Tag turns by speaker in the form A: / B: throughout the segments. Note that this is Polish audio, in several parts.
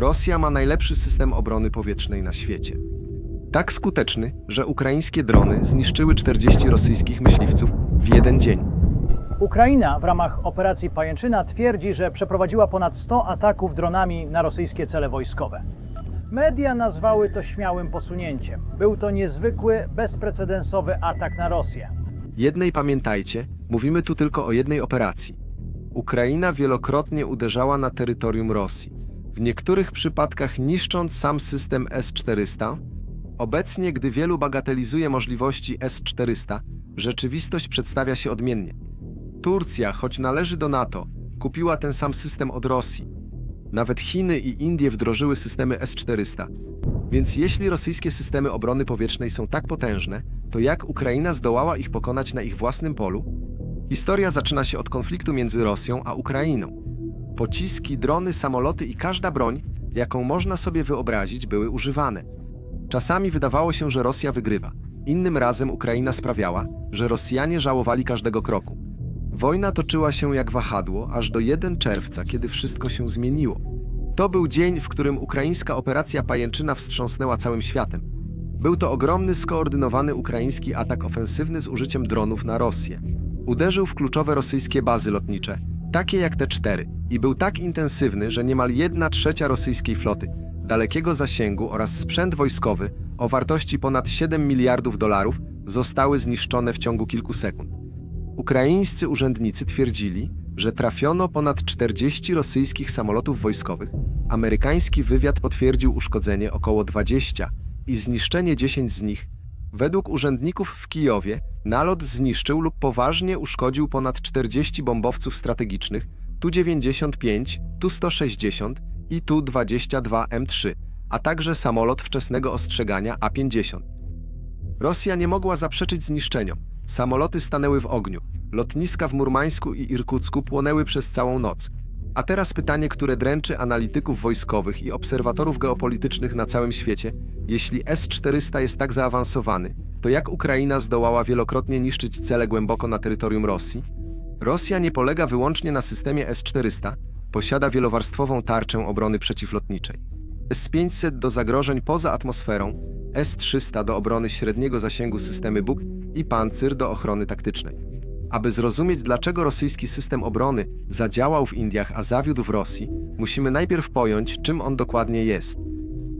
A: Rosja ma najlepszy system obrony powietrznej na świecie. Tak skuteczny, że ukraińskie drony zniszczyły 40 rosyjskich myśliwców w jeden dzień.
B: Ukraina w ramach operacji Pajęczyna twierdzi, że przeprowadziła ponad 100 ataków dronami na rosyjskie cele wojskowe. Media nazwały to śmiałym posunięciem. Był to niezwykły, bezprecedensowy atak na Rosję.
A: Jednej pamiętajcie, mówimy tu tylko o jednej operacji. Ukraina wielokrotnie uderzała na terytorium Rosji, w niektórych przypadkach niszcząc sam system S-400. Obecnie, gdy wielu bagatelizuje możliwości S-400, rzeczywistość przedstawia się odmiennie. Turcja, choć należy do NATO, kupiła ten sam system od Rosji. Nawet Chiny i Indie wdrożyły systemy S-400. Więc jeśli rosyjskie systemy obrony powietrznej są tak potężne, to jak Ukraina zdołała ich pokonać na ich własnym polu? Historia zaczyna się od konfliktu między Rosją a Ukrainą. Pociski, drony, samoloty i każda broń, jaką można sobie wyobrazić, były używane. Czasami wydawało się, że Rosja wygrywa. Innym razem Ukraina sprawiała, że Rosjanie żałowali każdego kroku. Wojna toczyła się jak wahadło, aż do 1 czerwca, kiedy wszystko się zmieniło. To był dzień, w którym ukraińska operacja Pajęczyna wstrząsnęła całym światem. Był to ogromny, skoordynowany ukraiński atak ofensywny z użyciem dronów na Rosję. Uderzył w kluczowe rosyjskie bazy lotnicze, takie jak te cztery, i był tak intensywny, że niemal jedna trzecia rosyjskiej floty, dalekiego zasięgu oraz sprzęt wojskowy o wartości ponad 7 miliardów dolarów zostały zniszczone w ciągu kilku sekund. Ukraińscy urzędnicy twierdzili, że trafiono ponad 40 rosyjskich samolotów wojskowych. Amerykański wywiad potwierdził uszkodzenie około 20 i zniszczenie 10 z nich. Według urzędników w Kijowie nalot zniszczył lub poważnie uszkodził ponad 40 bombowców strategicznych Tu-95, Tu-160 i Tu-22M3, a także samolot wczesnego ostrzegania A-50. Rosja nie mogła zaprzeczyć zniszczeniom. Samoloty stanęły w ogniu. Lotniska w Murmańsku i Irkucku płonęły przez całą noc. A teraz pytanie, które dręczy analityków wojskowych i obserwatorów geopolitycznych na całym świecie. Jeśli S-400 jest tak zaawansowany, to jak Ukraina zdołała wielokrotnie niszczyć cele głęboko na terytorium Rosji? Rosja nie polega wyłącznie na systemie S-400, posiada wielowarstwową tarczę obrony przeciwlotniczej. S-500 do zagrożeń poza atmosferą, S-300 do obrony średniego zasięgu systemy Buk i Pancyr do ochrony taktycznej. Aby zrozumieć, dlaczego rosyjski system obrony zadziałał w Indiach, a zawiódł w Rosji, musimy najpierw pojąć, czym on dokładnie jest.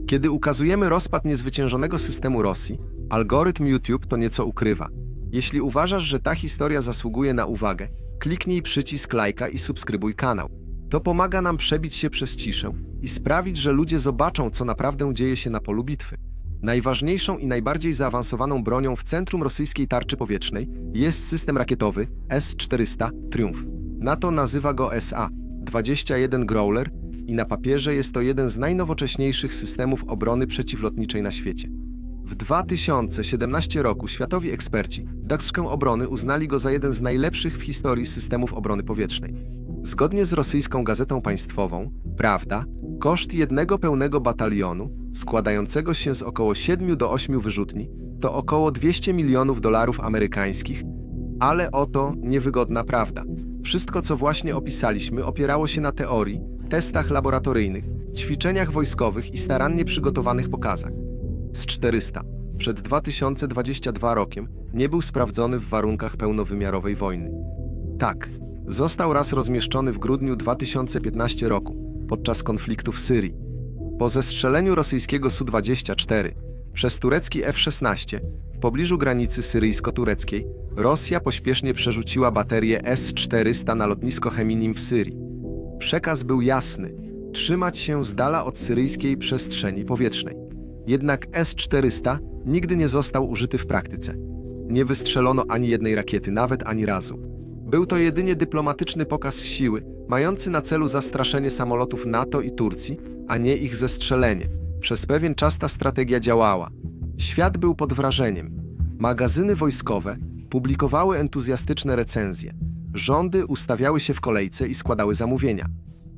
A: Kiedy ukazujemy rozpad niezwyciężonego systemu Rosji, algorytm YouTube to nieco ukrywa. Jeśli uważasz, że ta historia zasługuje na uwagę, kliknij przycisk lajka i subskrybuj kanał. To pomaga nam przebić się przez ciszę i sprawić, że ludzie zobaczą, co naprawdę dzieje się na polu bitwy. Najważniejszą i najbardziej zaawansowaną bronią w centrum rosyjskiej tarczy powietrznej jest system rakietowy S-400 Triumph. NATO nazywa go SA-21 Growler i na papierze jest to jeden z najnowocześniejszych systemów obrony przeciwlotniczej na świecie. W 2017 roku światowi eksperci Dakskę obrony uznali go za jeden z najlepszych w historii systemów obrony powietrznej. Zgodnie z rosyjską gazetą państwową, Prawda, koszt jednego pełnego batalionu, składającego się z około 7 do 8 wyrzutni, to około 200 milionów dolarów amerykańskich, ale oto niewygodna prawda. Wszystko, co właśnie opisaliśmy, opierało się na teorii, testach laboratoryjnych, ćwiczeniach wojskowych i starannie przygotowanych pokazach. Z 400 przed 2022 rokiem nie był sprawdzony w warunkach pełnowymiarowej wojny. Tak, został raz rozmieszczony w grudniu 2015 roku podczas konfliktu w Syrii. Po zestrzeleniu rosyjskiego Su-24 przez turecki F-16 w pobliżu granicy syryjsko-tureckiej, Rosja pośpiesznie przerzuciła baterię S-400 na lotnisko Cheminim w Syrii. Przekaz był jasny: trzymać się z dala od syryjskiej przestrzeni powietrznej. Jednak S-400 nigdy nie został użyty w praktyce. Nie wystrzelono ani jednej rakiety, nawet ani razu. Był to jedynie dyplomatyczny pokaz siły, mający na celu zastraszenie samolotów NATO i Turcji, a nie ich zestrzelenie. Przez pewien czas ta strategia działała. Świat był pod wrażeniem. Magazyny wojskowe publikowały entuzjastyczne recenzje. Rządy ustawiały się w kolejce i składały zamówienia.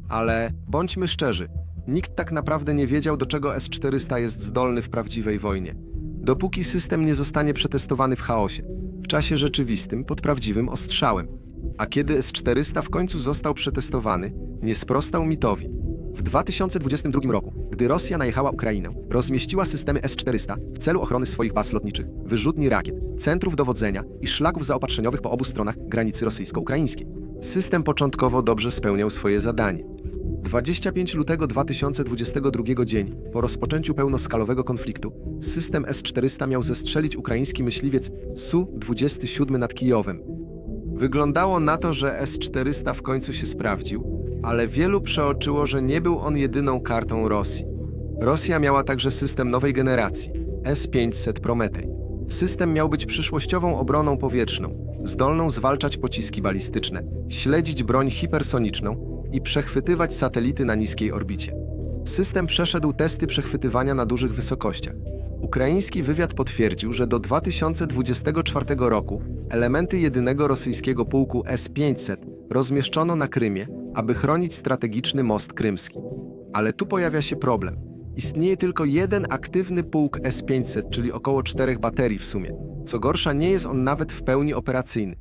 A: Ale bądźmy szczerzy, nikt tak naprawdę nie wiedział, do czego S-400 jest zdolny w prawdziwej wojnie. Dopóki system nie zostanie przetestowany w chaosie, w czasie rzeczywistym, pod prawdziwym ostrzałem. A kiedy S-400 w końcu został przetestowany, nie sprostał mitowi. W 2022 roku, gdy Rosja najechała Ukrainę, rozmieściła systemy S-400 w celu ochrony swoich baz lotniczych, wyrzutni rakiet, centrów dowodzenia i szlaków zaopatrzeniowych po obu stronach granicy rosyjsko-ukraińskiej. System początkowo dobrze spełniał swoje zadanie. 25 lutego 2022 dzień, po rozpoczęciu pełnoskalowego konfliktu, system S-400 miał zestrzelić ukraiński myśliwiec Su-27 nad Kijowem. Wyglądało na to, że S-400 w końcu się sprawdził, ale wielu przeoczyło, że nie był on jedyną kartą Rosji. Rosja miała także system nowej generacji S-500 Prometej. System miał być przyszłościową obroną powietrzną, zdolną zwalczać pociski balistyczne, śledzić broń hipersoniczną i przechwytywać satelity na niskiej orbicie. System przeszedł testy przechwytywania na dużych wysokościach. Ukraiński wywiad potwierdził, że do 2024 roku elementy jedynego rosyjskiego pułku S-500 rozmieszczono na Krymie, aby chronić strategiczny most krymski. Ale tu pojawia się problem. Istnieje tylko jeden aktywny pułk S-500, czyli około czterech baterii w sumie. Co gorsza, nie jest on nawet w pełni operacyjny.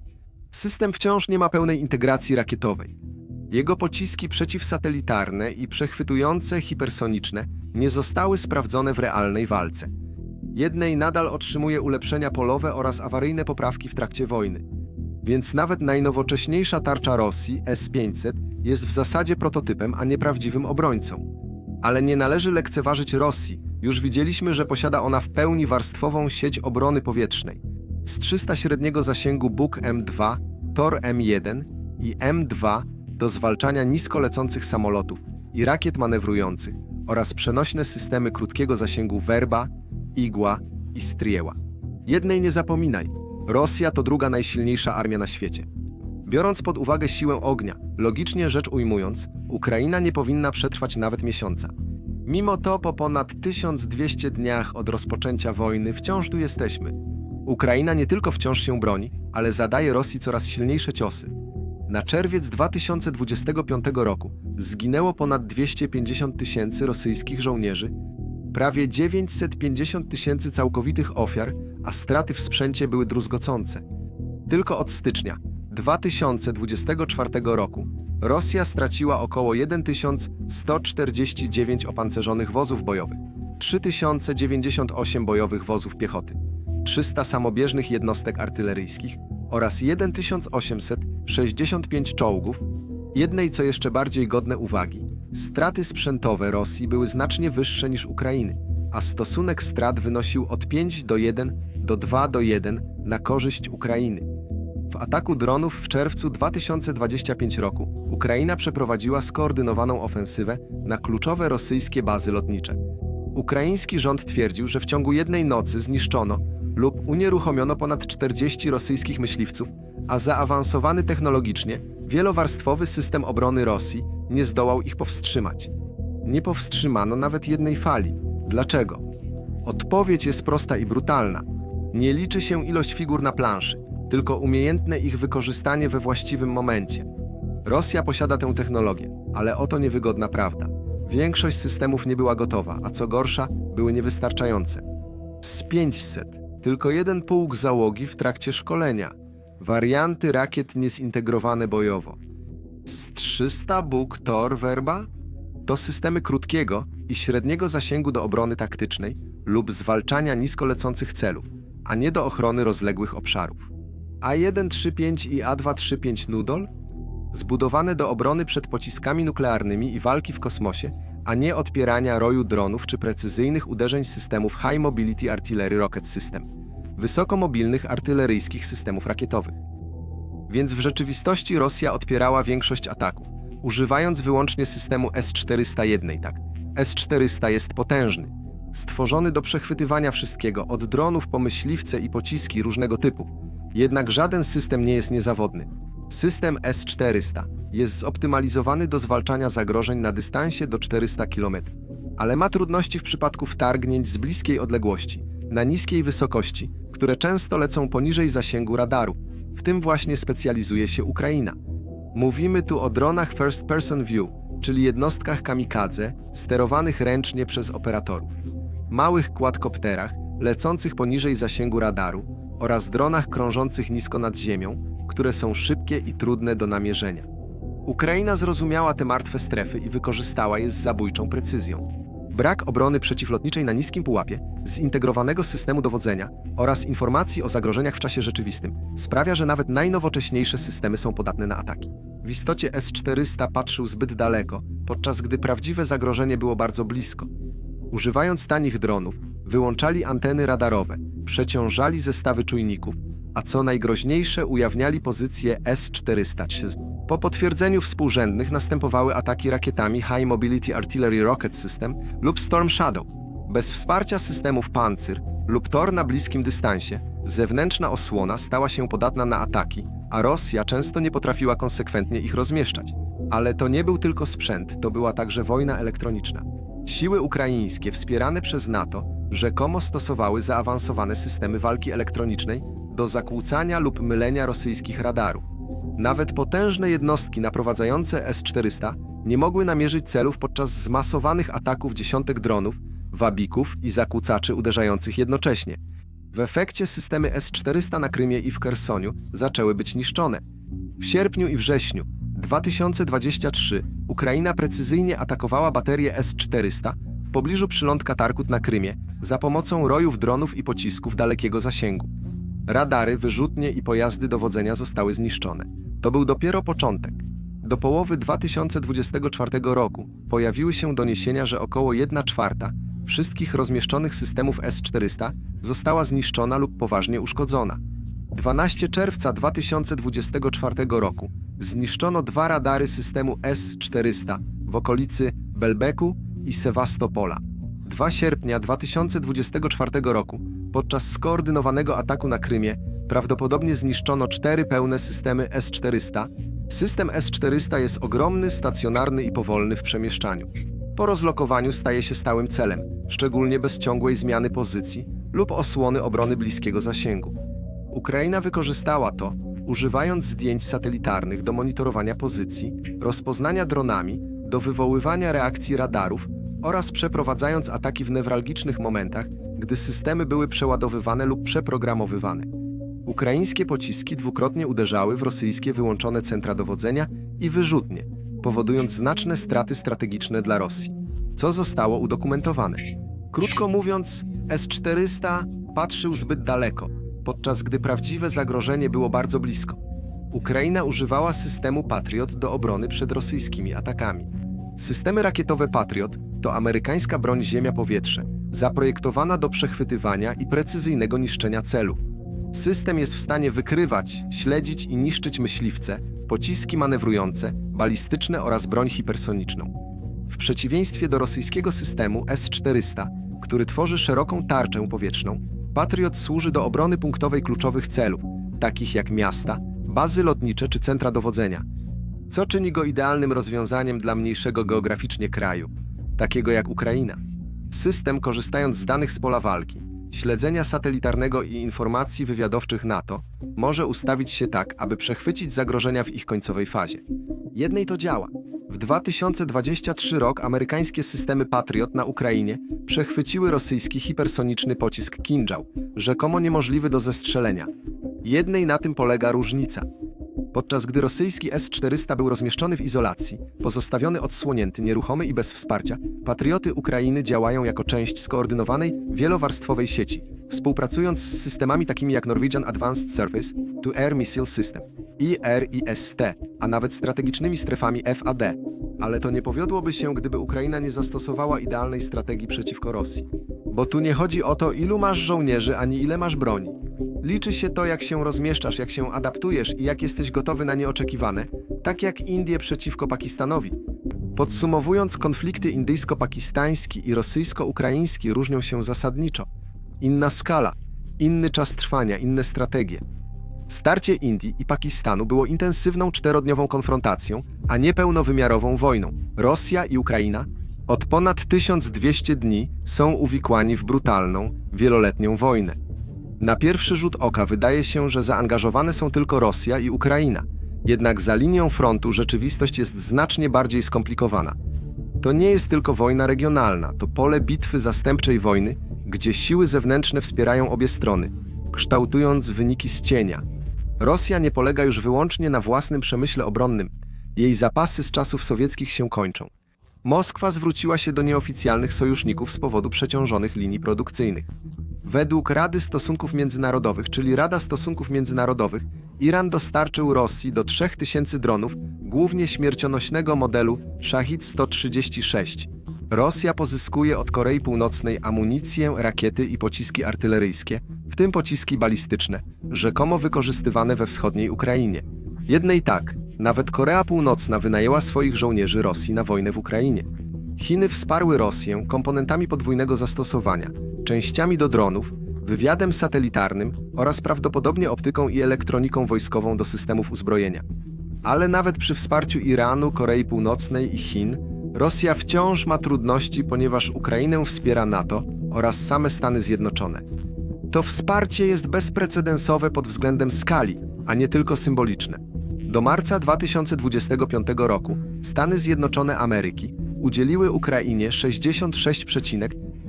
A: System wciąż nie ma pełnej integracji rakietowej. Jego pociski przeciwsatelitarne i przechwytujące hipersoniczne nie zostały sprawdzone w realnej walce. Jednej nadal otrzymuje ulepszenia polowe oraz awaryjne poprawki w trakcie wojny. Więc nawet najnowocześniejsza tarcza Rosji, S-500, jest w zasadzie prototypem, a nie prawdziwym obrońcą. Ale nie należy lekceważyć Rosji. Już widzieliśmy, że posiada ona w pełni warstwową sieć obrony powietrznej. Z 300 średniego zasięgu Buk M2, Tor M1 i M2 do zwalczania nisko lecących samolotów i rakiet manewrujących oraz przenośne systemy krótkiego zasięgu Werba, Igła i Strieła. Jednej nie zapominaj, Rosja to druga najsilniejsza armia na świecie. Biorąc pod uwagę siłę ognia, logicznie rzecz ujmując, Ukraina nie powinna przetrwać nawet miesiąca. Mimo to po ponad 1200 dniach od rozpoczęcia wojny wciąż tu jesteśmy. Ukraina nie tylko wciąż się broni, ale zadaje Rosji coraz silniejsze ciosy. Na czerwiec 2025 roku zginęło ponad 250 tysięcy rosyjskich żołnierzy, prawie 950 tysięcy całkowitych ofiar, a straty w sprzęcie były druzgocące. Tylko od stycznia 2024 roku Rosja straciła około 1149 opancerzonych wozów bojowych, 3098 bojowych wozów piechoty, 300 samobieżnych jednostek artyleryjskich oraz 1865 czołgów. Jednej, co jeszcze bardziej godne uwagi, straty sprzętowe Rosji były znacznie wyższe niż Ukrainy, a stosunek strat wynosił od 5 do 1 do 2 do 1 na korzyść Ukrainy. W ataku dronów w czerwcu 2025 roku Ukraina przeprowadziła skoordynowaną ofensywę na kluczowe rosyjskie bazy lotnicze. Ukraiński rząd twierdził, że w ciągu jednej nocy zniszczono lub unieruchomiono ponad 40 rosyjskich myśliwców, a zaawansowany technologicznie, wielowarstwowy system obrony Rosji nie zdołał ich powstrzymać. Nie powstrzymano nawet jednej fali. Dlaczego? Odpowiedź jest prosta i brutalna. Nie liczy się ilość figur na planszy, tylko umiejętne ich wykorzystanie we właściwym momencie. Rosja posiada tę technologię, ale oto niewygodna prawda. Większość systemów nie była gotowa, a co gorsza, były niewystarczające. Z 500 tylko jeden pułk załogi w trakcie szkolenia. Warianty rakiet niezintegrowane bojowo. Z 300 Buk Tor Werba? To systemy krótkiego i średniego zasięgu do obrony taktycznej lub zwalczania nisko lecących celów, a nie do ochrony rozległych obszarów. A135 i A235 Nudol? Zbudowane do obrony przed pociskami nuklearnymi i walki w kosmosie, a nie odpierania roju dronów czy precyzyjnych uderzeń systemów High Mobility Artillery Rocket System, wysokomobilnych artyleryjskich systemów rakietowych. Więc w rzeczywistości Rosja odpierała większość ataków, używając wyłącznie systemu S-401. Tak, S-400 jest potężny, stworzony do przechwytywania wszystkiego, od dronów po myśliwce i pociski różnego typu. Jednak żaden system nie jest niezawodny. System S-400 jest zoptymalizowany do zwalczania zagrożeń na dystansie do 400 km, ale ma trudności w przypadku wtargnięć z bliskiej odległości, na niskiej wysokości, które często lecą poniżej zasięgu radaru. W tym właśnie specjalizuje się Ukraina. Mówimy tu o dronach First Person View, czyli jednostkach kamikadze sterowanych ręcznie przez operatorów, małych quadcopterach lecących poniżej zasięgu radaru oraz dronach krążących nisko nad ziemią, które są szybkie i trudne do namierzenia. Ukraina zrozumiała te martwe strefy i wykorzystała je z zabójczą precyzją. Brak obrony przeciwlotniczej na niskim pułapie, zintegrowanego systemu dowodzenia oraz informacji o zagrożeniach w czasie rzeczywistym sprawia, że nawet najnowocześniejsze systemy są podatne na ataki. W istocie S-400 patrzył zbyt daleko, podczas gdy prawdziwe zagrożenie było bardzo blisko. Używając tanich dronów, wyłączali anteny radarowe, przeciążali zestawy czujników, a co najgroźniejsze ujawniali pozycję S-400. Po potwierdzeniu współrzędnych następowały ataki rakietami High Mobility Artillery Rocket System lub Storm Shadow. Bez wsparcia systemów Pancyr lub Tor na bliskim dystansie, zewnętrzna osłona stała się podatna na ataki, a Rosja często nie potrafiła konsekwentnie ich rozmieszczać. Ale to nie był tylko sprzęt, to była także wojna elektroniczna. Siły ukraińskie wspierane przez NATO rzekomo stosowały zaawansowane systemy walki elektronicznej do zakłócania lub mylenia rosyjskich radarów. Nawet potężne jednostki naprowadzające S-400 nie mogły namierzyć celów podczas zmasowanych ataków dziesiątek dronów, wabików i zakłócaczy uderzających jednocześnie. W efekcie systemy S-400 na Krymie i w Kersoniu zaczęły być niszczone. W sierpniu i wrześniu 2023 Ukraina precyzyjnie atakowała baterię S-400 w pobliżu przylądka Tarkut na Krymie za pomocą rojów dronów i pocisków dalekiego zasięgu. Radary, wyrzutnie i pojazdy dowodzenia zostały zniszczone. To był dopiero początek. Do połowy 2024 roku pojawiły się doniesienia, że około 1 czwarta wszystkich rozmieszczonych systemów S-400 została zniszczona lub poważnie uszkodzona. 12 czerwca 2024 roku zniszczono dwa radary systemu S-400 w okolicy Belbeku i Sewastopola. 2 sierpnia 2024 roku podczas skoordynowanego ataku na Krymie prawdopodobnie zniszczono cztery pełne systemy S-400. System S-400 jest ogromny, stacjonarny i powolny w przemieszczaniu. Po rozlokowaniu staje się stałym celem, szczególnie bez ciągłej zmiany pozycji lub osłony obrony bliskiego zasięgu. Ukraina wykorzystała to, używając zdjęć satelitarnych do monitorowania pozycji, rozpoznania dronami, do wywoływania reakcji radarów oraz przeprowadzając ataki w newralgicznych momentach, gdy systemy były przeładowywane lub przeprogramowywane. Ukraińskie pociski dwukrotnie uderzały w rosyjskie wyłączone centra dowodzenia i wyrzutnie, powodując znaczne straty strategiczne dla Rosji, co zostało udokumentowane. Krótko mówiąc, S-400 patrzył zbyt daleko, podczas gdy prawdziwe zagrożenie było bardzo blisko. Ukraina używała systemu Patriot do obrony przed rosyjskimi atakami. Systemy rakietowe Patriot to amerykańska broń ziemia-powietrze, zaprojektowana do przechwytywania i precyzyjnego niszczenia celów. System jest w stanie wykrywać, śledzić i niszczyć myśliwce, pociski manewrujące, balistyczne oraz broń hipersoniczną. W przeciwieństwie do rosyjskiego systemu S-400, który tworzy szeroką tarczę powietrzną, Patriot służy do obrony punktowej kluczowych celów, takich jak miasta, bazy lotnicze czy centra dowodzenia, co czyni go idealnym rozwiązaniem dla mniejszego geograficznie kraju, takiego jak Ukraina. System, korzystając z danych z pola walki, śledzenia satelitarnego i informacji wywiadowczych NATO, może ustawić się tak, aby przechwycić zagrożenia w ich końcowej fazie. Jednej to działa. W 2023 rok amerykańskie systemy Patriot na Ukrainie przechwyciły rosyjski hipersoniczny pocisk Kinjal, rzekomo niemożliwy do zestrzelenia. Jednej na tym polega różnica. Podczas gdy rosyjski S-400 był rozmieszczony w izolacji, pozostawiony odsłonięty, nieruchomy i bez wsparcia, patrioty Ukrainy działają jako część skoordynowanej, wielowarstwowej sieci, współpracując z systemami takimi jak Norwegian Advanced Surface to Air Missile System, IRIST, a nawet strategicznymi strefami FAD. Ale to nie powiodłoby się, gdyby Ukraina nie zastosowała idealnej strategii przeciwko Rosji. Bo tu nie chodzi o to, ilu masz żołnierzy, ani ile masz broni. Liczy się to, jak się rozmieszczasz, jak się adaptujesz i jak jesteś gotowy na nieoczekiwane, tak jak Indie przeciwko Pakistanowi. Podsumowując, konflikty indyjsko-pakistański i rosyjsko-ukraiński różnią się zasadniczo. Inna skala, inny czas trwania, inne strategie. Starcie Indii i Pakistanu było intensywną czterodniową konfrontacją, a nie pełnowymiarową wojną. Rosja i Ukraina od ponad 1200 dni są uwikłani w brutalną, wieloletnią wojnę. Na pierwszy rzut oka wydaje się, że zaangażowane są tylko Rosja i Ukraina. Jednak za linią frontu rzeczywistość jest znacznie bardziej skomplikowana. To nie jest tylko wojna regionalna, to pole bitwy zastępczej wojny, gdzie siły zewnętrzne wspierają obie strony, kształtując wyniki z cienia. Rosja nie polega już wyłącznie na własnym przemyśle obronnym. Jej zapasy z czasów sowieckich się kończą. Moskwa zwróciła się do nieoficjalnych sojuszników z powodu przeciążonych linii produkcyjnych. Według Rady Stosunków Międzynarodowych, czyli Rada Stosunków Międzynarodowych, Iran dostarczył Rosji do 3000 dronów, głównie śmiercionośnego modelu Shahid 136. Rosja pozyskuje od Korei Północnej amunicję, rakiety i pociski artyleryjskie, w tym pociski balistyczne, rzekomo wykorzystywane we wschodniej Ukrainie. Jednej tak, nawet Korea Północna wynajęła swoich żołnierzy Rosji na wojnę w Ukrainie. Chiny wsparły Rosję komponentami podwójnego zastosowania, częściami do dronów, wywiadem satelitarnym oraz prawdopodobnie optyką i elektroniką wojskową do systemów uzbrojenia. Ale nawet przy wsparciu Iranu, Korei Północnej i Chin, Rosja wciąż ma trudności, ponieważ Ukrainę wspiera NATO oraz same Stany Zjednoczone. To wsparcie jest bezprecedensowe pod względem skali, a nie tylko symboliczne. Do marca 2025 roku Stany Zjednoczone Ameryki udzieliły Ukrainie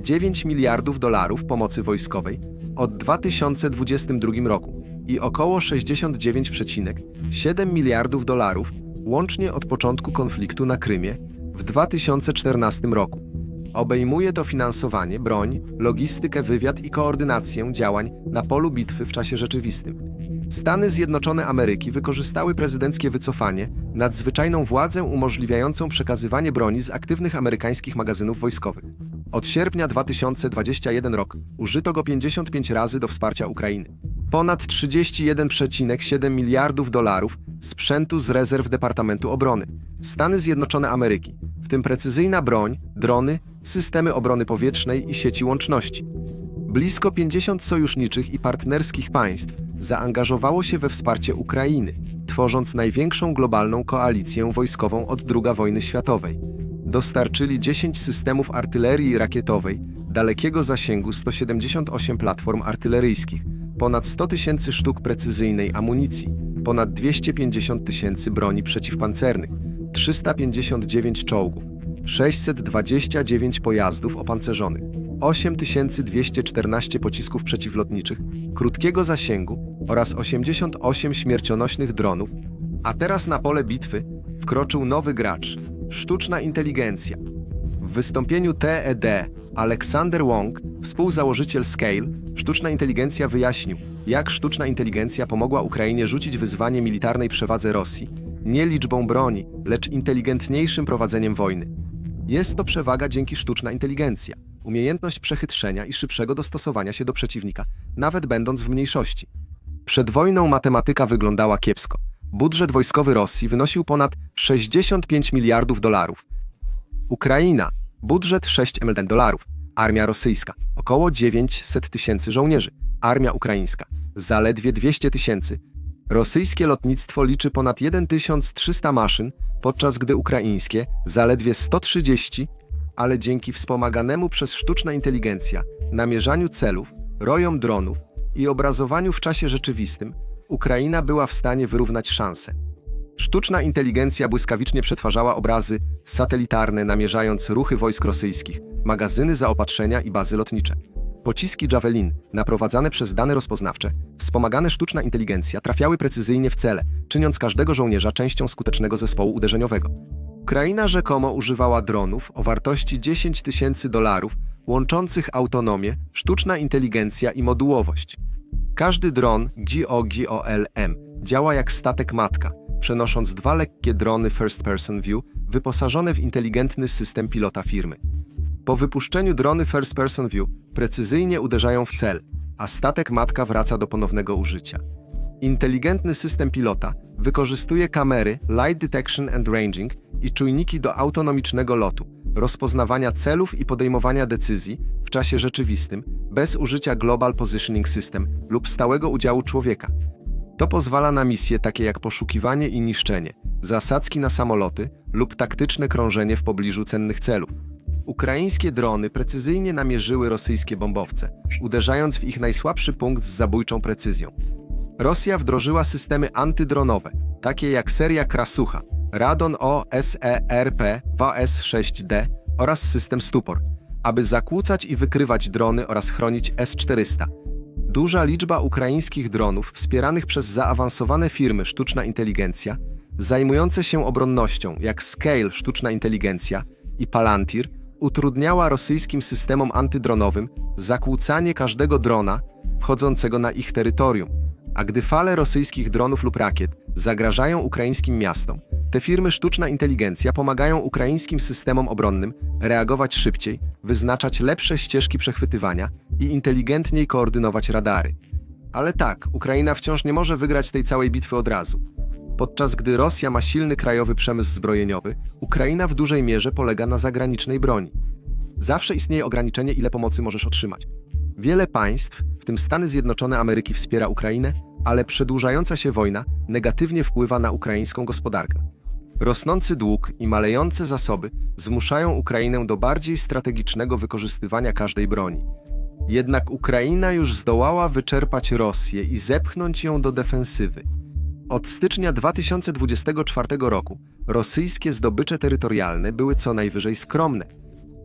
A: 66,9 miliardów dolarów pomocy wojskowej od 2022 roku i około 69,7 miliardów dolarów łącznie od początku konfliktu na Krymie w 2014 roku. Obejmuje to finansowanie, broń, logistykę, wywiad i koordynację działań na polu bitwy w czasie rzeczywistym. Stany Zjednoczone Ameryki wykorzystały prezydenckie wycofanie, nadzwyczajną władzę umożliwiającą przekazywanie broni z aktywnych amerykańskich magazynów wojskowych. Od sierpnia 2021 rok użyto go 55 razy do wsparcia Ukrainy. Ponad 31,7 miliardów dolarów sprzętu z rezerw Departamentu Obrony. Stany Zjednoczone Ameryki, w tym precyzyjna broń, drony, systemy obrony powietrznej i sieci łączności. Blisko 50 sojuszniczych i partnerskich państw zaangażowało się we wsparcie Ukrainy, tworząc największą globalną koalicję wojskową od II wojny światowej. Dostarczyli 10 systemów artylerii rakietowej, dalekiego zasięgu 178 platform artyleryjskich, ponad 100 tysięcy sztuk precyzyjnej amunicji, ponad 250 tysięcy broni przeciwpancernych, 359 czołgów, 629 pojazdów opancerzonych, 8214 pocisków przeciwlotniczych krótkiego zasięgu oraz 88 śmiercionośnych dronów, a teraz na pole bitwy wkroczył nowy gracz sztuczna inteligencja. W wystąpieniu TED Alexander Wong, współzałożyciel Scale, sztuczna inteligencja wyjaśnił, jak sztuczna inteligencja pomogła Ukrainie rzucić wyzwanie militarnej przewadze Rosji, nie liczbą broni, lecz inteligentniejszym prowadzeniem wojny. Jest to przewaga dzięki sztuczna inteligencja, umiejętność przechytrzenia i szybszego dostosowania się do przeciwnika, nawet będąc w mniejszości. Przed wojną matematyka wyglądała kiepsko. Budżet wojskowy Rosji wynosił ponad 65 miliardów dolarów. Ukraina budżet 6 mld dolarów. Armia rosyjska około 900 tysięcy żołnierzy. Armia ukraińska zaledwie 200 tysięcy. Rosyjskie lotnictwo liczy ponad 1300 maszyn, podczas gdy ukraińskie zaledwie 130, ale dzięki wspomaganemu przez sztuczna inteligencja namierzaniu celów, rojom dronów i obrazowaniu w czasie rzeczywistym, Ukraina była w stanie wyrównać szanse. Sztuczna inteligencja błyskawicznie przetwarzała obrazy satelitarne, namierzając ruchy wojsk rosyjskich, magazyny zaopatrzenia i bazy lotnicze. Pociski Javelin, naprowadzane przez dane rozpoznawcze, wspomagane sztuczna inteligencja, trafiały precyzyjnie w cele, czyniąc każdego żołnierza częścią skutecznego zespołu uderzeniowego. Ukraina rzekomo używała dronów o wartości 10 tysięcy dolarów, łączących autonomię, sztuczna inteligencja i modułowość. Każdy dron GOGOLM działa jak statek matka, przenosząc dwa lekkie drony First Person View wyposażone w inteligentny system pilota firmy. Po wypuszczeniu drony First Person View precyzyjnie uderzają w cel, a statek matka wraca do ponownego użycia. Inteligentny system pilota wykorzystuje kamery Light Detection and Ranging i czujniki do autonomicznego lotu, rozpoznawania celów i podejmowania decyzji w czasie rzeczywistym bez użycia Global Positioning System lub stałego udziału człowieka. To pozwala na misje takie jak poszukiwanie i niszczenie, zasadzki na samoloty lub taktyczne krążenie w pobliżu cennych celów. Ukraińskie drony precyzyjnie namierzyły rosyjskie bombowce, uderzając w ich najsłabszy punkt z zabójczą precyzją. Rosja wdrożyła systemy antydronowe, takie jak seria Krasucha, Radon O E SERP WS-6D oraz system Stupor, aby zakłócać i wykrywać drony oraz chronić S-400. Duża liczba ukraińskich dronów wspieranych przez zaawansowane firmy sztuczna inteligencja zajmujące się obronnością, jak Scale, sztuczna inteligencja, i Palantir, utrudniała rosyjskim systemom antydronowym zakłócanie każdego drona wchodzącego na ich terytorium. A gdy fale rosyjskich dronów lub rakiet zagrażają ukraińskim miastom, te firmy sztuczna inteligencja pomagają ukraińskim systemom obronnym reagować szybciej, wyznaczać lepsze ścieżki przechwytywania i inteligentniej koordynować radary. Ale tak, Ukraina wciąż nie może wygrać tej całej bitwy od razu. Podczas gdy Rosja ma silny krajowy przemysł zbrojeniowy, Ukraina w dużej mierze polega na zagranicznej broni. Zawsze istnieje ograniczenie, ile pomocy możesz otrzymać. Wiele państw, w tym Stany Zjednoczone Ameryki, wspiera Ukrainę, ale przedłużająca się wojna negatywnie wpływa na ukraińską gospodarkę. Rosnący dług i malejące zasoby zmuszają Ukrainę do bardziej strategicznego wykorzystywania każdej broni. Jednak Ukraina już zdołała wyczerpać Rosję i zepchnąć ją do defensywy. Od stycznia 2024 roku rosyjskie zdobycze terytorialne były co najwyżej skromne.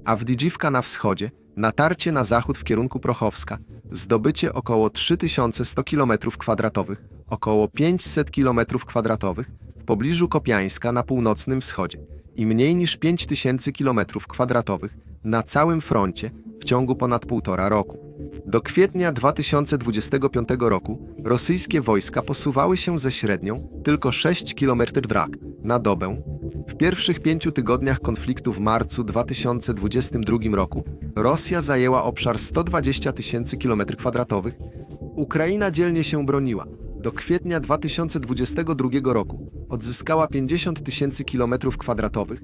A: Awdijiwka na wschodzie, natarcie na zachód w kierunku Prochowska, zdobycie około 3100 km2, około 500 km2 w pobliżu Kopiańska na północnym wschodzie i mniej niż 5000 km2 na całym froncie w ciągu ponad półtora roku. Do kwietnia 2025 roku rosyjskie wojska posuwały się ze średnią tylko 6 km drak na dobę. W pierwszych pięciu tygodniach konfliktu w marcu 2022 roku Rosja zajęła obszar 120 tysięcy km2. Ukraina dzielnie się broniła. Do kwietnia 2022 roku odzyskała 50 tysięcy km2.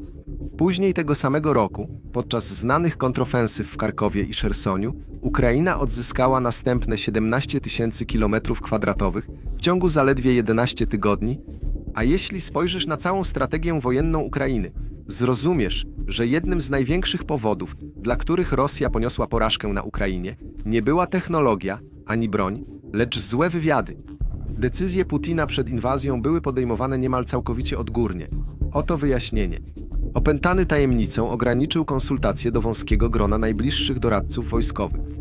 A: Później tego samego roku, podczas znanych kontrofensyw w Karkowie i Szersoniu, Ukraina odzyskała następne 17 tysięcy km2 w ciągu zaledwie 11 tygodni. A jeśli spojrzysz na całą strategię wojenną Ukrainy, zrozumiesz, że jednym z największych powodów, dla których Rosja poniosła porażkę na Ukrainie, nie była technologia ani broń, lecz złe wywiady. Decyzje Putina przed inwazją były podejmowane niemal całkowicie odgórnie. Oto wyjaśnienie. Opętany tajemnicą ograniczył konsultacje do wąskiego grona najbliższych doradców wojskowych.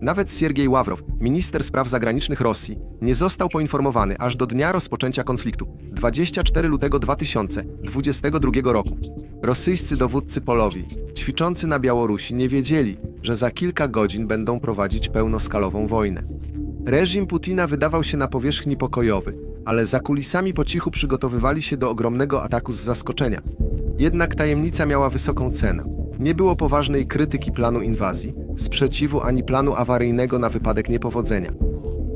A: Nawet Siergiej Ławrow, minister spraw zagranicznych Rosji, nie został poinformowany aż do dnia rozpoczęcia konfliktu 24 lutego 2022 roku. Rosyjscy dowódcy polowi, ćwiczący na Białorusi, nie wiedzieli, że za kilka godzin będą prowadzić pełnoskalową wojnę. Reżim Putina wydawał się na powierzchni pokojowy, ale za kulisami po cichu przygotowywali się do ogromnego ataku z zaskoczenia. Jednak tajemnica miała wysoką cenę. Nie było poważnej krytyki planu inwazji, sprzeciwu ani planu awaryjnego na wypadek niepowodzenia.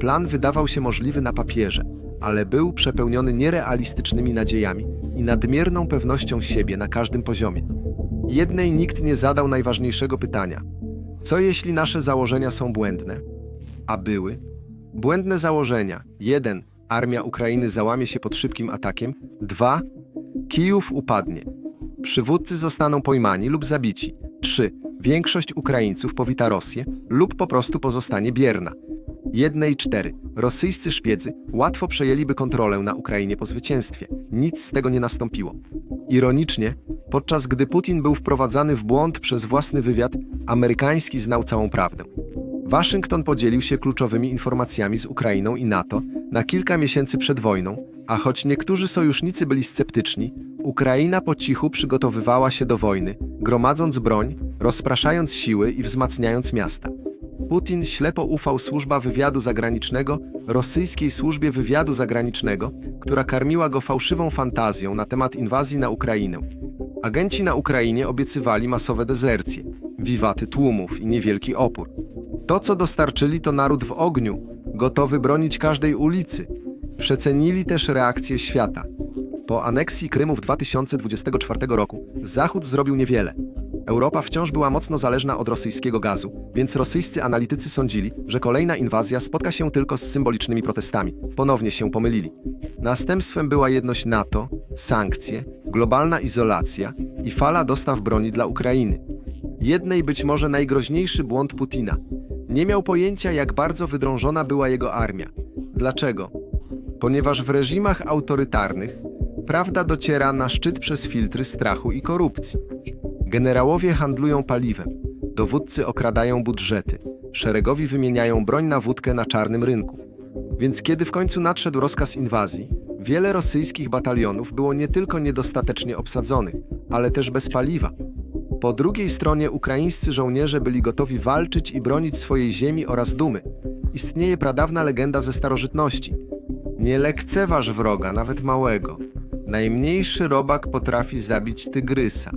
A: Plan wydawał się możliwy na papierze, ale był przepełniony nierealistycznymi nadziejami i nadmierną pewnością siebie na każdym poziomie. Jednej nikt nie zadał najważniejszego pytania: co jeśli nasze założenia są błędne? A były? Błędne założenia. 1. Armia Ukrainy załamie się pod szybkim atakiem. 2. Kijów upadnie. Przywódcy zostaną pojmani lub zabici. 3. Większość Ukraińców powita Rosję lub po prostu pozostanie bierna. 1 i 4. Rosyjscy szpiedzy łatwo przejęliby kontrolę na Ukrainie po zwycięstwie. Nic z tego nie nastąpiło. Ironicznie, podczas gdy Putin był wprowadzany w błąd przez własny wywiad, amerykański znał całą prawdę. Waszyngton podzielił się kluczowymi informacjami z Ukrainą i NATO na kilka miesięcy przed wojną, a choć niektórzy sojusznicy byli sceptyczni, Ukraina po cichu przygotowywała się do wojny, gromadząc broń, rozpraszając siły i wzmacniając miasta. Putin ślepo ufał służba wywiadu zagranicznego rosyjskiej służbie wywiadu zagranicznego, która karmiła go fałszywą fantazją na temat inwazji na Ukrainę. Agenci na Ukrainie obiecywali masowe dezercje, wiwaty tłumów i niewielki opór. To, co dostarczyli, to naród w ogniu, gotowy bronić każdej ulicy. Przecenili też reakcję świata. Po aneksji Krymu w 2024 roku Zachód zrobił niewiele. Europa wciąż była mocno zależna od rosyjskiego gazu, więc rosyjscy analitycy sądzili, że kolejna inwazja spotka się tylko z symbolicznymi protestami. Ponownie się pomylili. Następstwem była jedność NATO, sankcje, globalna izolacja i fala dostaw broni dla Ukrainy. Jednej być może najgroźniejszy błąd Putina. Nie miał pojęcia, jak bardzo wydrążona była jego armia. Dlaczego? Ponieważ w reżimach autorytarnych prawda dociera na szczyt przez filtry strachu i korupcji. Generałowie handlują paliwem, dowódcy okradają budżety, szeregowi wymieniają broń na wódkę na czarnym rynku. Więc kiedy w końcu nadszedł rozkaz inwazji, Wiele rosyjskich batalionów było nie tylko niedostatecznie obsadzonych, ale też bez paliwa. Po drugiej stronie ukraińscy żołnierze byli gotowi walczyć i bronić swojej ziemi oraz dumy. Istnieje pradawna legenda ze starożytności. Nie lekceważ wroga, nawet małego. Najmniejszy robak potrafi zabić tygrysa.